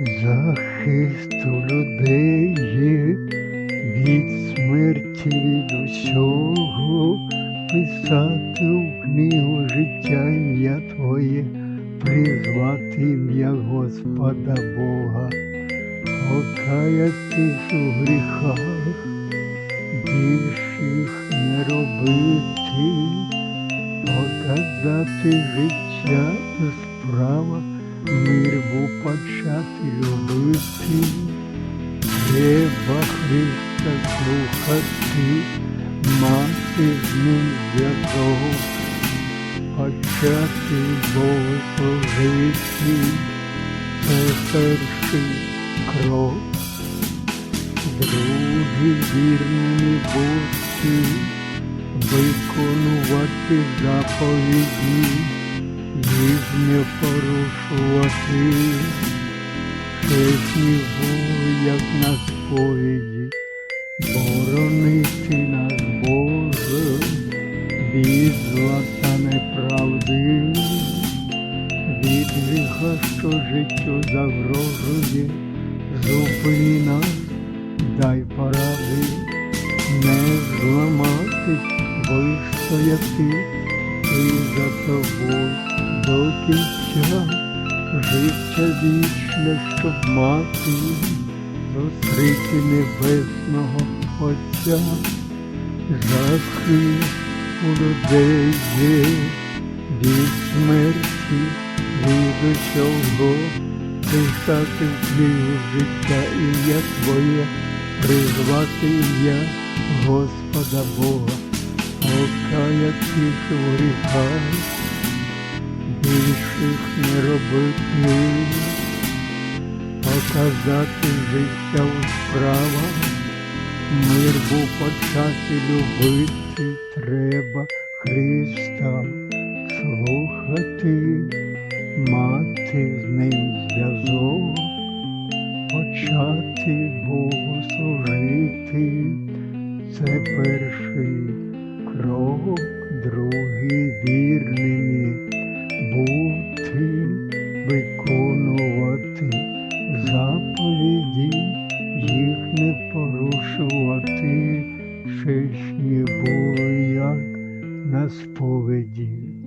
Захист у людей є від смерті від усього, писати у книгу життя ім'я Твоє, призвати ім'я Господа Бога, покаятись у гріхах, більших не робити, показати життя справа, мир був почати любити. Треба Христа слухати, мати з ним зв'язок, почати Богу служити, це перший крок. Другий вірними бути, виконувати заповіді, не порушувати. Чесні Богу, як на сповіді, боронити нас Боже, від зла та неправди, від гріха, що життю загрожує, зупини нас, дай поради, не зламатись, вистояти, і за тобою до кінця життя вічне, щоб мати, зустріти небесного Отця, захист у людей є від смерті, від усього, писати в книгу життя ім'я Твоє, призвати ім'я Господа Бога, у гріхах більших не робити, показати життя у справах, мир був почати любити, треба Христа. Слухати, мати з ним зв'язок, почати Богу служити, це перший крок, другий вірними бути, виконувати заповіді, їх не порушувати, чесні були, як на сповіді.